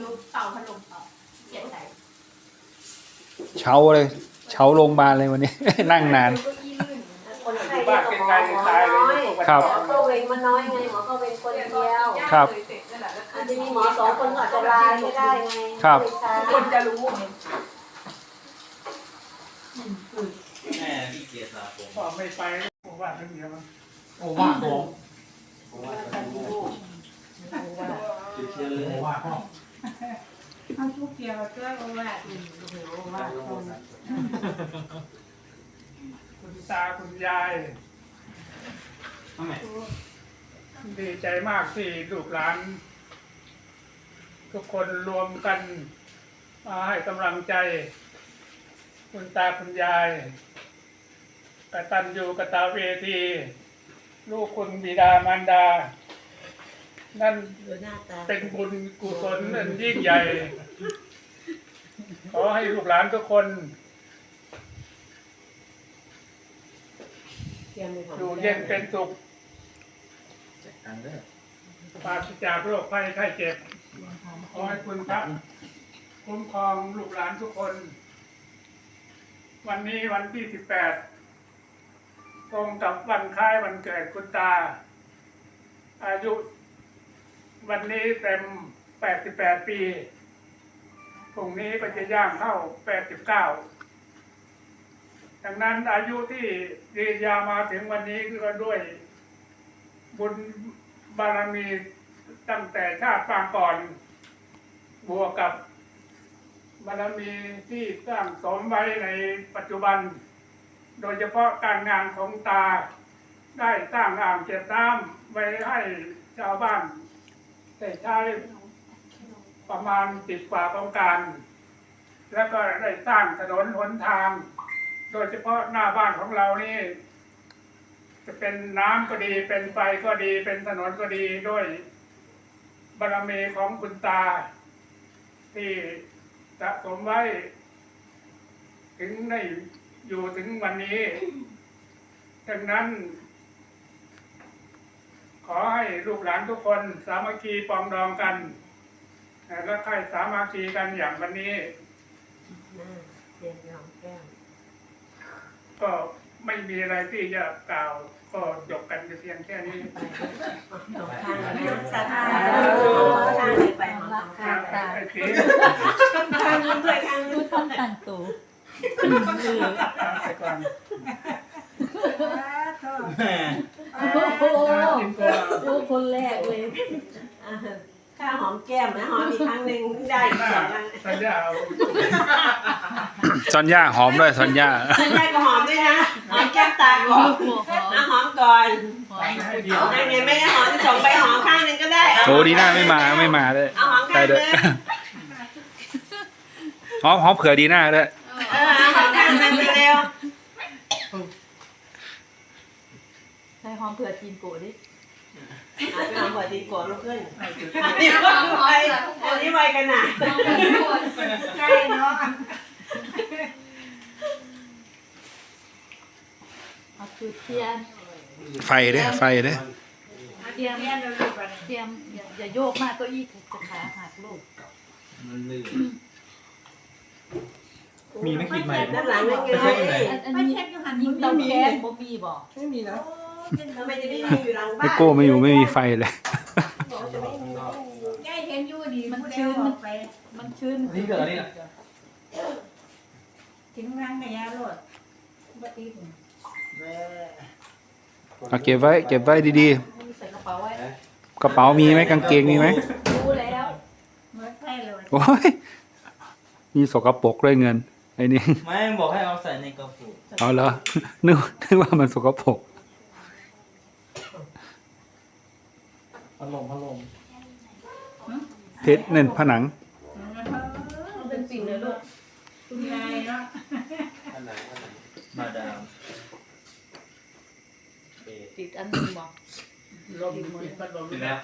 ลูกเป่าพัดลมเป่าเกลียดใจเช้าเลยเช้าโรงพยาบาลเลยวันนี้ นั่งนานเก้าอี้ลื่นคนไข้เรียกว่าหมอน้อยครับ หมอเข้าเวรมันน้อยไงหมอเข้าเวรคนเดียวครับ อาจจะมีหมอสองคนก็อาจจะลาไม่ได้ไงครับ คนจะรู้แม่พี่เกียรติลาผมพ่อไม่ไปผมว่าทั้งเดียวมันโอ้ว่าผม เชื่อเลยว่าพ่อเอาทุกเดียวก็ว่าคุณตาคุณยายทำไมดีใจมากที่ลูกหลาน ทุกคนรวมกันมาให้กำลังใจ คุณตาคุณยายกตันอยู่กตาเวที ลูกคุณบิดามารดา นั่นดูหน้าตาเป็นบุญกุศลอันยิ่งใหญ่ ขอให้ลูกหลานทุกคน เตรียมไปของอยู่เย็นเป็นสุขแจกตังค์เด้อปราศจากโรคภัยไข้เจ็บขอให้คุณพระคุ้มครองลูกหลานทุกคน วันนี้วันที่สิบแปดตรงกับวันคล้ายวันเกิดคุณตา อายุ วันนี้เต็มแปดสิบแปดปีพรุ่งนี้ก็จะย่างเข้าแปดสิบเก้าดังนั้นอายุที่ยืนยาวมาถึงวันนี้ก็ด้วยบุญบารมีตั้งแต่ชาติปางก่อน บวกกับบารมีที่สร้างสมไว้ในปัจจุบัน โดยเฉพาะการงานของตา ได้สร้างอ่างเก็บน้ำไว้ให้ชาวบ้าน ได้ใช้ประมาณสิบกว่าโครงการ แล้วก็ได้สร้างถนนหนทาง โดยเฉพาะหน้าบ้านของเรานี่ จะเป็นน้ำก็ดี เป็นไฟก็ดี เป็นถนนก็ดีด้วยบารมีของคุณตา ที่สะสมไว้ ถึงได้อยู่ถึงวันนี้ดังนั้น ขอให้ลูกหลานทุกคนสามัคคีปองดองกันและใครสามัคคีกันอย่างวันนี้หน้าเตรียมไปของแก้มก็ไม่มีอะไรที่จะกล่าวก็จบกันเพียงแค่นี้สองข้างเลยนะสาธุข้างเลยไปของสองข้างไปไอ้ทีข้างนึงด้วยข้างนึงท่านต่างตัวไปก่อนแม่โอ้โห ข้าวหอมแก้มนะหอมอีกครั้งหนึ่งได้อีกสองอันสัญญาเอาซอนย่าหอมด้วยซอนย่าฉันได้ก็หอมด้วยนะหอมแก้มตาก่อนหัวหอมอะหอมก่อนหอมให้เดียวไม่ไงไม่ได้หอมส่งไปหอมข้างหนึ่งก็ได้โอ้ดีหน้าไม่มาไม่มาเลยเอาหอมได้ข้างหด้วนึ่ยงหอมหอมเผื่อดีหน้าด้วยเออเอาหอมข้างหนึ่งเร็ว ใส่หอมเผื่อทีนโกะดิๆ อะไปหอมหัวดีกว่าลูกขึ้นอันนี้ไวอันนี้ไวกันนะใช่เนาะเอาจุดเทียนไฟเด้อไฟเด้อเตรียมเตรียมอย่าอย่าโยกมากเก็อี้จะขาหักลูกมันลื่นมีไม่คิดใหม่ด้านหลังนั่นไงอันอันนี้ยิงเตาแก๊สบ่มีบ่ ทำไมจะไม่มีอยู่หลังบ้าไม่นโก้ไม่อยู่ไม่มีไฟเลย บอกว่าจะไม่มีใกล้เห็นอยู่ดีมันผู้ใดชื้นอมัอนกไปมันชื้นนี่เกิดอะไรนี่ถึงรังกะยาโลดบ่ตีผมเอาเก็บไว้เก็บไว้ดีใส่กระเป๋าไว้ๆ กระเป๋ามีไหมกางเกงมีไหมรู้แล้วเมื่อใกล้เลยโอ้ยมีสกปรกด้วยเงินไอ้นี่ไม่บอกให้เอาใส่ในกระปุกเอาเหรอนึกนึกว่ามันสกปรก พัดลมพัดลมเพชรเน่นผนัง มันเป็นสิ่งเลยลูกคุณยายเนาะมาดามติดอันหนึงบ่ลมพัดลมกินแล้ว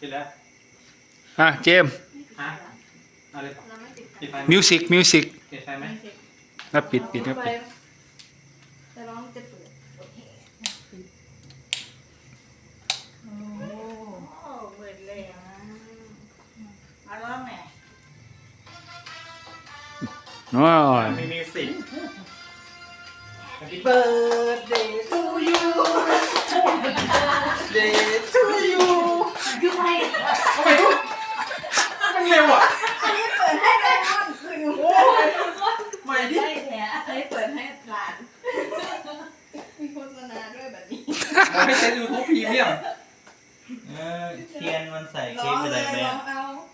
กินแล้วอะเจมส์ฮะเอาเลยปิดไฟไหมมิวสิกมิวสิกปิดไฟไหมแล้วปิดปิดครับปิด โอ้ยมีมีสิบ Happy birthday to you Day to you คือไม่ทำไมทุกมันเร็วอะอันนี้เปิดให้ไดมอนด์คืนโอ้ยใหม่ดิใช่แท้อันนี้เปิดให้หลาน มีโฆษณาด้วยแบบนี้ผมไม่ใช่ยูทูบพรีเมียมเออเทียนมันใส่ร้เค้อกงไปเลเลยยแม่ร้องเอาอีกได้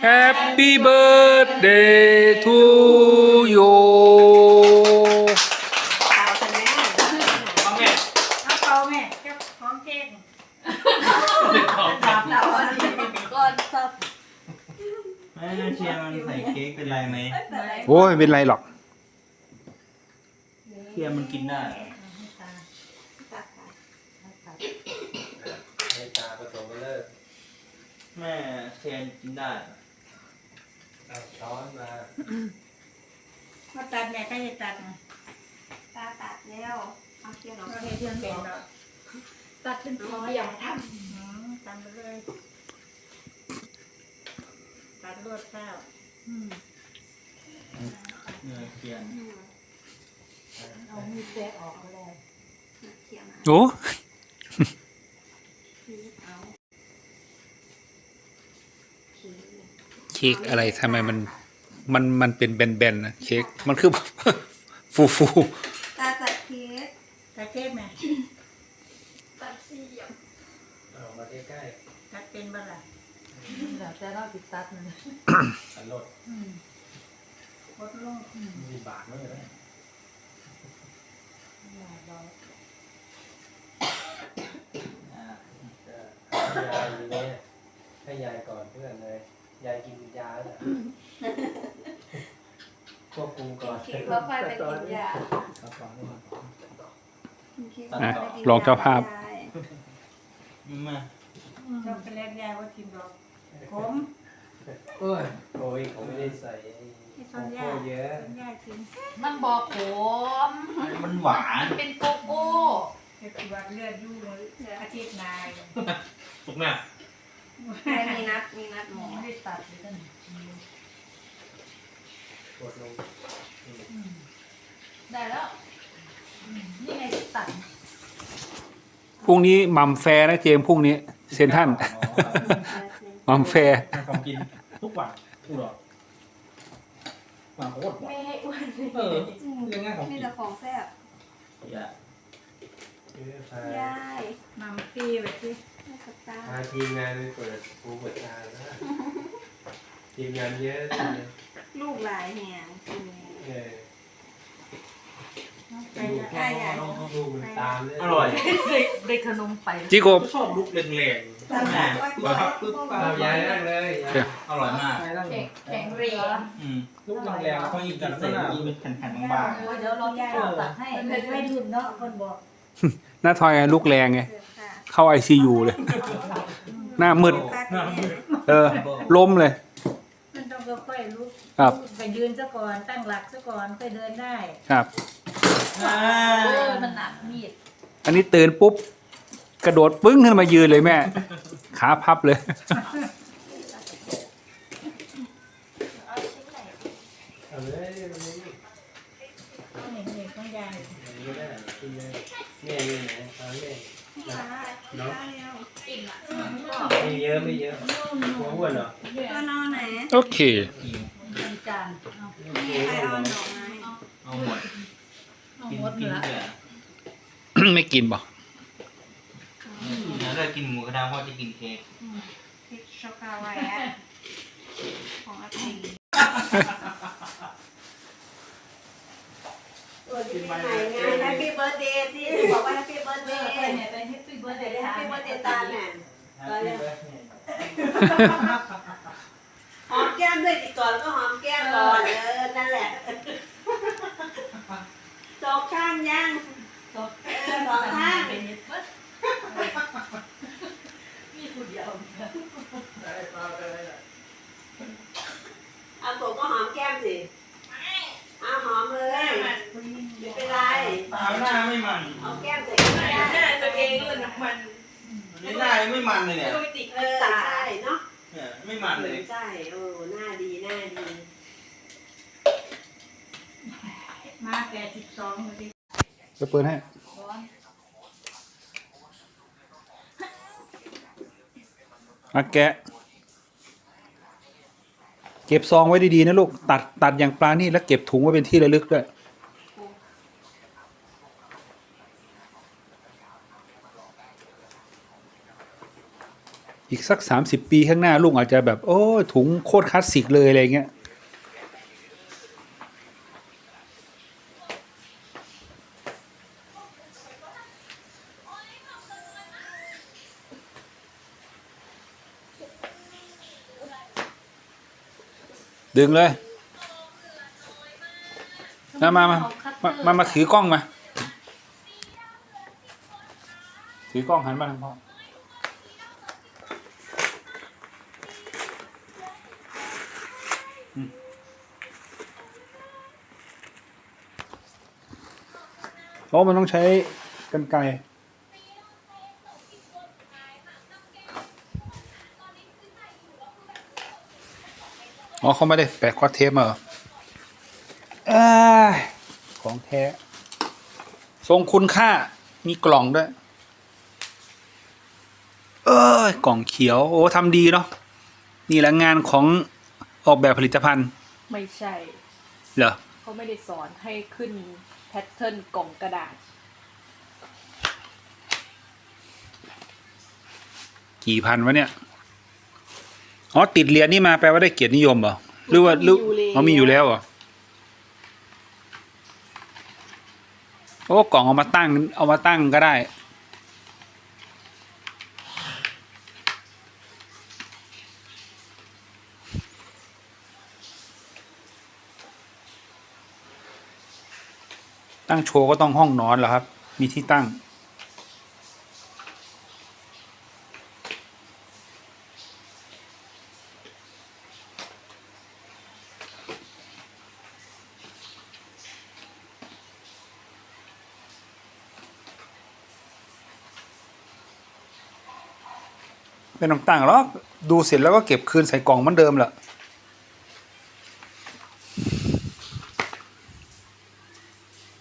Happy birthday to you เอาแต่แม่เอาแม่เอาเปล่าแม่เจ้าของเค้กจับเราอันนี้ก่อนสับแม่เทียนมันใส่เค้กเป็นไรไหมโอ้ยไม่เป็นไรหรอกเทียนมันกินได้ตัดไปให้ตาผสมกันเลิกแม่เทียนกินได้ เอาช้อนมามาตัดแม่ก็จะตัดนะตาตัดแล้วเอาเทียนออกเราเห็นเพื่อนเป็นเนาะตัดเป็นซอยอย่างทอืมตัดไปเลยตัดรวดข้าวเนื้อเทียนอืมำเอามีดแตะออกก็ได้เทียนมาโอ้ เอาผี เค้กอะไรทำไมมันมันมันเป็นแบนๆนะเค้กมันคือฟูฟูตาตัดเค้กตัดเค้กแม่ตัดสี่เหลี่ยมเอามาใกล้ตัดเป็นบ้าล่ะแล้วแต่เราติดตัดมันๆสันลดอืมกดลงมีบาทมั้งเลยเราอ่าให้ยายอยู่เนี่ยให้ยายก่อนเพื่อนเลย ยายกินยาแล้วควบคุมก่อนเค้กแล้วค่อยไปกินยาเอาก่อนให้มันก่อนเค้กอะแล้วค่ยไปกินยลองเจ้าภาพ มาช็อกโกแลตยายว่ากินดอกขมเอ้ยโอ้ยผมไม่ได้ใส่ไอ้ที่โกส้นโก้ยาเยอะส้นยากินมันบอกผมมันหวาน เป็นโกโก้เด็กวัดเลือดยู่เลยอาทิตย์นายสุกแม่ ใช่มีนัดมีนัดหมอไม่ได้ตัดเลยกันกดลงได้แล้วอืมนี่ไงตัดพรุ่งนี้มัมแฟร์นะเจมส์พรุ่งนี้ เซนท่านมัมแฟร์ของกินทุกวันกูหรอมาโคตรหวานไม่ให้อ้วนเออเรื่องง่ายของมีกินแต่ของแซ่บอย่าคือพายาย นำปีไปสิ ให้สตาร์ พา ทีมงานไปเปิดปูเปิดตานะทีมงานเยอะจังเลยลูกหลายแหงกินเออไปดูละแค่ดูมันตามเลยอร่อย ได้ได้ขนมไปจิโกบชอบลุกแรงตามๆแบแม่บว่าปึ๊บปั๊บปึ๊บปั๊เอาบยายนั่งเลยอร่อยมากยายนั่งแข็งแข็งเรียงอืมลูกแรงๆเขาอีกกินเสร็จกินเป็นแผ่นๆบางโอ้ยเดี๋ยวเราจะตัดให้เป็นไม่ดุนเนาะคนบอกหน้าทอยไงลูกแรงไง เสิร์ฟค่ะเข้าไอซียูเลย หน้ามืดตาแม่เออล้มเลย มันต้องค่อยๆลุกครับ ไปยืนซะก่อนตั้งหลักซะก่อนค่อยเดินได้ครับๆอ่าโอ้ยมันหนักมีดอันนี้ตื่นปุ๊บ กระโดดปึ้งขึ้นมายืนเลยแม่ ขาพับเลยเอาเลยมันนี่ต้องเห็นเห็นของยายอันนี้ก็ได้กินเลยเนี่ยนี่นะเอาเนี่ย ตาตาเร็วไม่เยอะไม่เยอะหัวอ้วนเหรอก็นอนไหนโอเคเป็นจานเอามีใครเอาหน่อไม้เอาหมดเอากินหมดกินละเถอะไม่กินบอกแล้วเรากินหมูกระทะเพราะจะกินเค้กพริกช็อกโกแลตของอาตีปี ใหม่ไง Happy Birthday ที่บอกว่า Happy เอ Birthday อไปเนี่ยไปแฮปปี้เบิร์ดเดย์ Happy Birthday ตาแม่ไปเลยหอมแก้มด้วยสิก่อนแล้วก็หอมแก้มก่อนเออนั่นแหละำยังเออสองข้างเป็นเบิดมีผู้เดียวเอาตัวก็หอมแก้มสิเอาหอมเลย ไม่เป็นไรตาหน้าไม่มันเอาแก้มใส่ก็ได้หน้าตัวเองเลยนะมันนี่หน้าไม่มันเลยเนี่ยก็ไม่ติดเออใช่เนาะเนี่ยไม่มันเลยใช่เออหน้าดีหน้าดีมาแปดสิบสองเลยดิจะเปิดให้ร้อนอาแกะ เก็บซองไว้ดี ๆ นะลูก ตัดตัดอย่างปลานี่แล้วเก็บถุงไว้เป็นที่ระลึกด้วย อีกสักสามสิบปีข้างหน้าลุงอาจจะแบบ โอ้ยถุงโคตรคลาสสิกเลยอะไรเงี้ยดึงเลยมามามา มา มาถือกล้องมา ถือกล้องหันมาทางพ่อ เพราะมันต้องใช้กันไกรอ๋อเขาไม่ได้แปะคอสเทปมาเหรอเอ้ยของแท้ ทรงคุณค่า มีกล่องด้วย เอ้ย กล่องเขียว โอ้ทำดีเนาะ นี่แหละงานของออกแบบผลิตภัณฑ์ ไม่ใช่ เหรอ เขาไม่ได้สอนให้ขึ้น แพทเทิร์นกล่องกระดาษ กี่พันวะเนี่ย อ๋อ ติดเหรียญนี่มาแปลว่าได้เกียรตินิยมเหรอ หรือว่าหรือมีอยู่แล้วอ๋อมีอยู่แล้วเหรอ โอ้ กล่องเอามาตั้ง เอามาตั้งก็ได้ ตั้งโชว์ก็ต้องห้องนอนเหรอครับ มีที่ตั้ง ไม่ต้องตั้งหรอกดูเสร็จแล้วก็เก็บคืนใส่กล่องเหมือนเดิมแหละ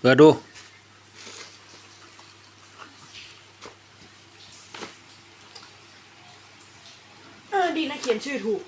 เปิดดูเออดีนะเขียนชื่อถูก